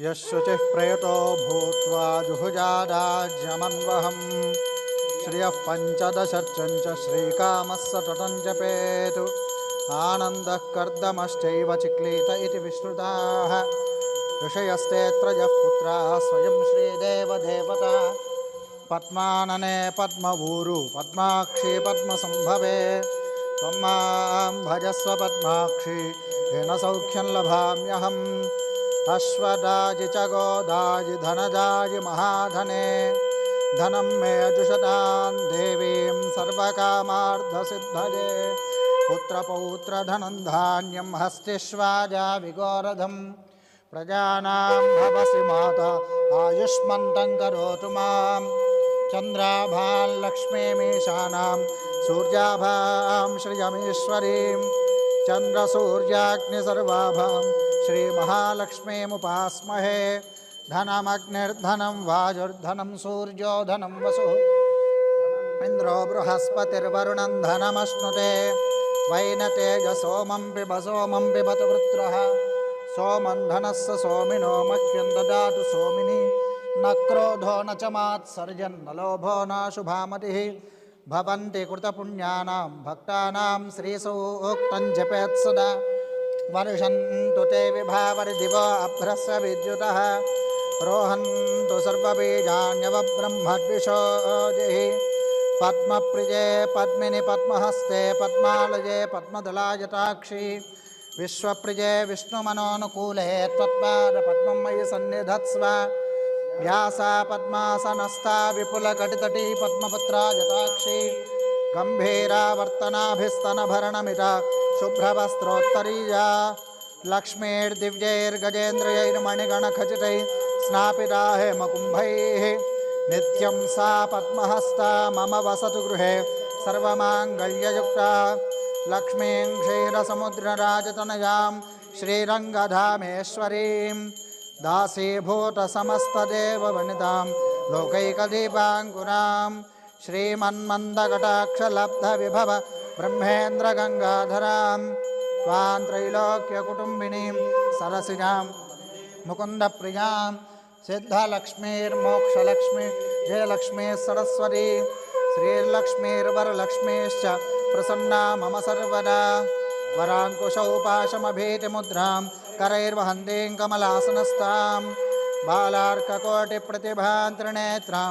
यशुचिः प्रयतो भूत्वा जुहुजादाज्यमन्वहम्। श्रियः पञ्चदशर्चं च श्रीकामः सततं जपेतु। आनन्दः स्वयं श्रीदेवदेवता। पद्मानने पद्मभूरु, पद्माक्षी पद्मसम्भवे। त्वं माँ भजस्व पद्माक्षी, येन सौख्यं लभाम्यहम्। अश्वदाजि च गोदाजि महाधने। धनं मे जुषतां देवीं सर्वकामार्धसिद्धये। पुत्रपौत्रधनं धान्यं हस्तिष्वाजा विगोरधं प्रजानां भवसि माता आयुष्मन्तं करोतु माँ चन्द्राभां लक्ष्मीमीशानां सूर्याभां श्रियमीश्वरीं चन्द्रसूर्याग्निसर्वाभां श्रीमहालक्ष्मीमुपास्महे धनमग्निर्धनं वाजुर्धनं सूर्यो धनं वसुः। इन्द्रो बृहस्पतिर्वरुणं धनमश्नुते। वैनतेजसोमं पिब सोमं पिबतु वृत्रः। सोमं धनस्य सोमिनो मह्यं ददातु सोमिनि। न क्रोधो न च मात्सर्जन्न लोभो न शुभामतिः। भवन्ति कृतपुण्यानां भक्तानां श्रीसूक्तं जपेत् सदा। वर्षन्तु ते विभावरिदिव अभ्रस्य विद्युतः। रोहन्तु सर्वबीजान्यवब्रह्मद्विषोजिः पद्मप्रिये पद्मिनि पद्महस्ते पद्मालये पद्मदलायताक्षी। विश्वप्रिये विष्णुमनोनुकूले त्वत्पादपद्मं मयि सन्निधत्स्व। व्यासा पद्मासनस्था विपुलकटितटी पद्मपत्रा यताक्षी गम्भीरावर्तनाभिस्तनभरणमिता शुभ्रवस्त्रोत्तरीया लक्ष्मीर्दिव्यैर्गजेन्द्रयैर्मणिगणखचितैः स्नापिता हेमकुम्भैः नित्यं सा पद्महस्ता मम वसतु गृहे, सर्वमाङ्गल्ययुक्ता, लक्ष्मीं क्षीरसमुद्रराजतनयां, श्रीरङ्गधामेश्वरीं, दासीभूतसमस्तदेववनितां, लोकैकदीपाङ्कुरां श्रीमन्मन्दकटाक्षलब्धविभव ब्रह्मेन्द्रगङ्गाधरां त्वां त्रैलोक्यकुटुम्बिनीं सरसिजां मुकुन्दप्रियाँ सिद्धलक्ष्मीर्मोक्षलक्ष्मी, जयलक्ष्मी सरस्वती श्रीर्लक्ष्मीर्वरलक्ष्मीश्च प्रसन्ना मम सर्वदा। वराङ्कुशौ पाशमभीतिमुद्रां करैर्वहन्तीं कमलासनस्तां बालार्ककोटिप्रतिभां त्रिनेत्रां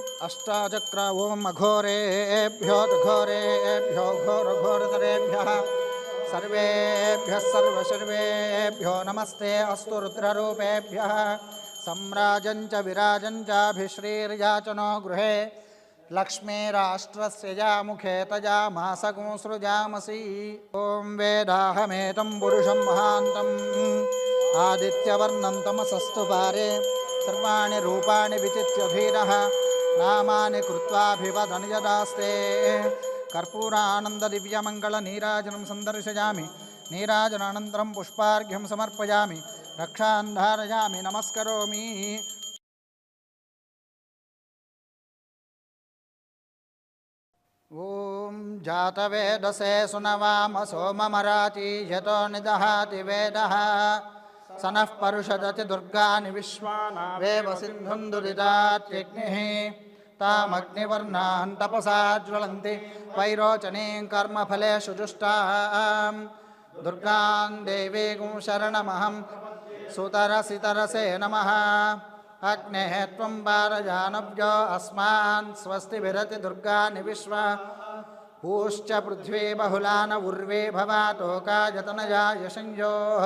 अष्टाचक्र ओम अघोरेभ्यो घोरेभ्यो घोरघोरतरेभ्यः नमस्ते अस्तु रुद्ररूपेभ्यः सम्राजं च विराजं चाभिश्रीर्याचनो गृहे लक्ष्मीराष्ट्रस्य यामुखे तजामासगोसृजामसि ॐ वेदाहमेतं पुरुषं महान्तम् आदित्यवर्णं तमसस्तु पारे। सर्वाणि रूपाणि विचित्य धीरः नामानि कृत्वाभिवदन् यदास्ते कर्पूरानन्ददिव्यमङ्गलनीराजनं सन्दर्शयामि नीराजनानन्तरं पुष्पार्घ्यं समर्पयामि रक्षान् धारयामि नमस्करोमि ॐ जातवेदसे सुनवाम सोममराति यतो निदहाति वेदः स नः परुषदति दुर्गानि विश्वानावेव सिन्धुं दुरितात्यग्निः। तामग्निवर्णान् तपसा ज्वलन्ति, वैरोचनीं कर्मफलेषु जुष्टां। दुर्गां देवीं शरणमहं, सुतरसितरसे नमः। अग्नेः त्वं पारजानव्यो अस्मान् स्वस्ति विरति दुर्गानि विश्वा। पूश्च पृथ्वी बहुलान उर्वे भवातोका जतनया यशञ्जोः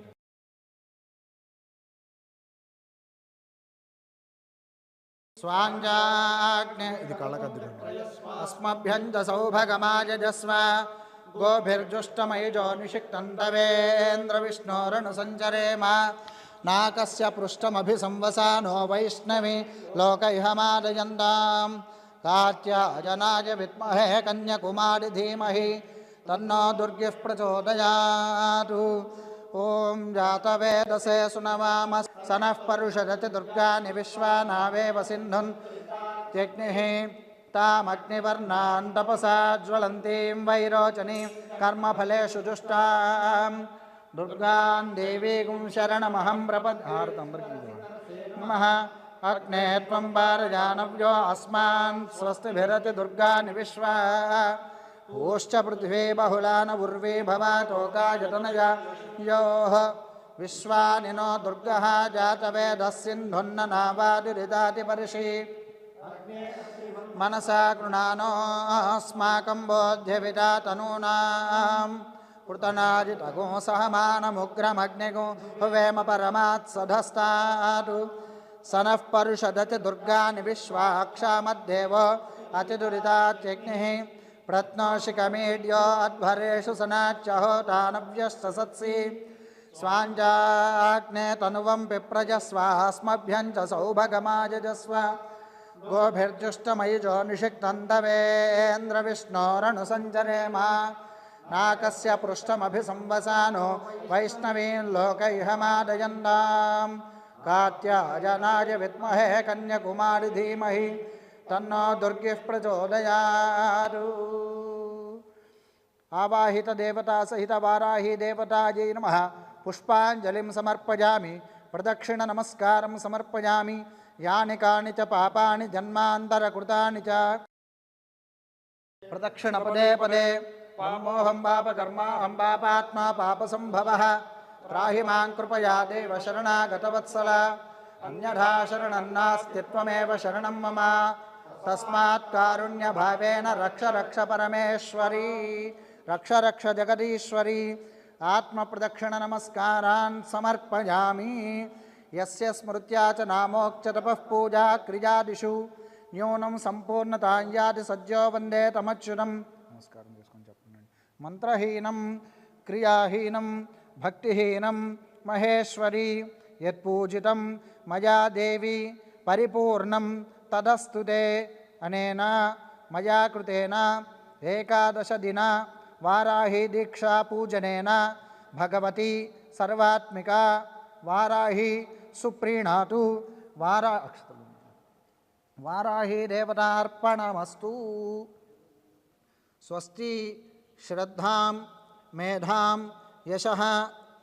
स्वाञ्जाग्ने इति अस्मभ्यं च सौभगमायजस्व गोभिर्जुष्टमयिजो निषिक्तन्तवेन्द्रविष्णोरनुसञ्चरेम नाकस्य पृष्ठमभिसंवसानो वैष्णवी लोक लोकैहमादयन्ताम् कात्याजनाय विद्महे कन्यकुमारि धीमहि, तन्नो दुर्गिः प्रचोदयातु। ॐ जातवेदसे सुनवाम स नः परुषरति दुर्गानि विश्वानावेव सिन्धुन्। त्यग्निः तामग्निवर्णान् तपसा ज्वलन्तीं वैरोचनीं कर्मफलेषु जुष्टां दुर्गां देवीं शरणमहं प्रपद् नमः। अग्ने त्वं पारजानव्यो अस्मान् स्वस्तिभिरति दुर्गानि विश्वा ओश्च पृथिवी बहुलान उर्वी भवातोकायतनया। योः विश्वानि नो दुर्गः जातवेदः सिन्धुन्ननावादिरिदाति पर्षि मनसा गृणानोऽस्माकं बोध्यविदा तनूनां पृतनाजितगो सहमानमुग्रमग्निगो हुवेम परमात् सधस्तात्। स नः परुषदति दुर्गानि विश्वाक्षामद्देव अतिदुरितात्यग्निः। प्रत्नोषिकमीड्यो अध्वरेषु सनाच्यहोतानव्यस्तसत्सि स्वाञ्जाग्ने तनुवं पिप्रजस्वास्मभ्यं च सौभगमाजस्व गोभिर्जुष्टमयिजो निषिक्तन्तवेन्द्रविष्णोरनुसञ्चरेम नाकस्य पृष्ठमभिसंवसानो वैष्णवीं लोकैहमादयन्ताम्। कात्याजनाय विद्महे कन्यकुमारि धीमहि, तन्नो दुर्गिः प्रचोदयातु। आवाहितदेवतासहितवाराही देवतायै नमः। పుష్పాంజలిం సమర్పయామి ప్రదక్షిణ నమస్కారం సమర్పయామి యాని కాని చ పాపాని జన్మాంతరకృతాని చ. ప్రదక్షిణ పదే పదే మోహం పాపకర్మాహం పాపాత్మా పాపసంభవ త్రాహి మాం కృపయా దేవ శరణాగతవత్సల అన్యథా శరణన్నాస్తి త్వమేవ శరణం మమ తస్మాత్ కారుణ్య భావేన రక్ష రక్ష పరమేశ్వరీ రక్ష రక్ష జగదీశ్వరీ ఆత్మప్రదక్షిణ నమస్కారాన్ సమర్పయామి. ఎస్య స్మృత్యా చ నామోక్షతపః పూజా క్రియాదిషు. న్యూనం సంపూర్ణతాయాది సజ్జో వందే తమచ్యునం నమస్కారం చేసుకొని చెప్పండి. మంత్రహీనం క్రియాహీనం భక్తిహీనం మహేశ్వరి యత్పూజితం మయా దేవి పరిపూర్ణం తదస్తుతే అనేన మయా కృతేన ఏకాదశ దిన वाराही दीक्षापूजनेन भगवती सर्वात्मिका, वाराही सुप्रीणातु, वारा, वाराही देवतापणमस्तु स्वस्ति, श्रद्धा, मेधा, यश,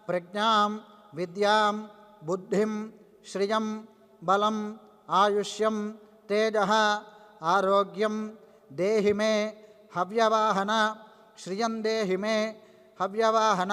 प्रज्ञा, विद्या, बुद्धि, श्रिय, बल आयुष्यम तेज आरोग्यम देहि मे, हव्यवाहन श्रियं देहि मे हव्यवाहन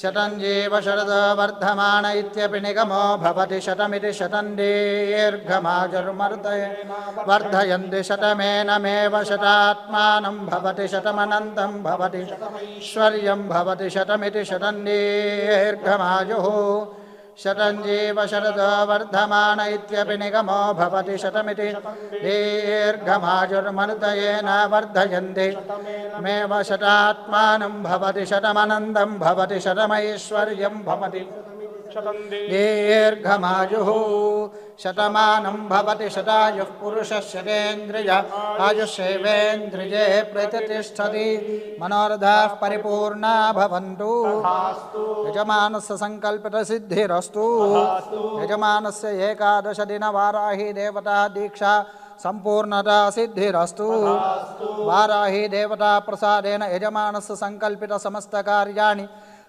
शतं शरद वर्धमान इत्यपि निगमो भवति शतमी शतं दीर्घमाजुर्मर्दय वर्धयन्ति शतमेनमेव शतात्मानं भवति शतमनन्तं भवति। ऐश्वर्यं भवति शतमिति शतं दीर्घमायुः शतं जीव शरदो वर्धमान इत्यपि निगमो भवति शतमिति दीर्घमाजुर्मनुतयेन वर्धयन्ति। मेव शतात्मानं भवति शतमनन्दं भवति शतमैश्वर्यं भवति। दीर्घमाजुः शतमानं भवति शतायुः पुरुषः शतेन्द्रिय आयुष्येवेन्द्रिये प्रतिष्ठति मनोरथाः परिपूर्णा भवन्तु। यजमानस्य सङ्कल्पितसिद्धिरस्तु यजमानस्य एकादशदिनवाराही देवता दीक्षा सम्पूर्णता सिद्धिरस्तु। वाराही देवता प्रसादेन यजमानस्य सङ्कल्पितसमस्तकार्याणि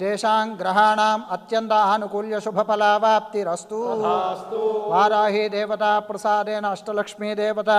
तेषां ग्रहाणाम् अत्यन्त आनुकूल्यशुभफलावाप्तिरस्तु वाराही देवता प्रसादेन अष्टलक्ष्मी देवता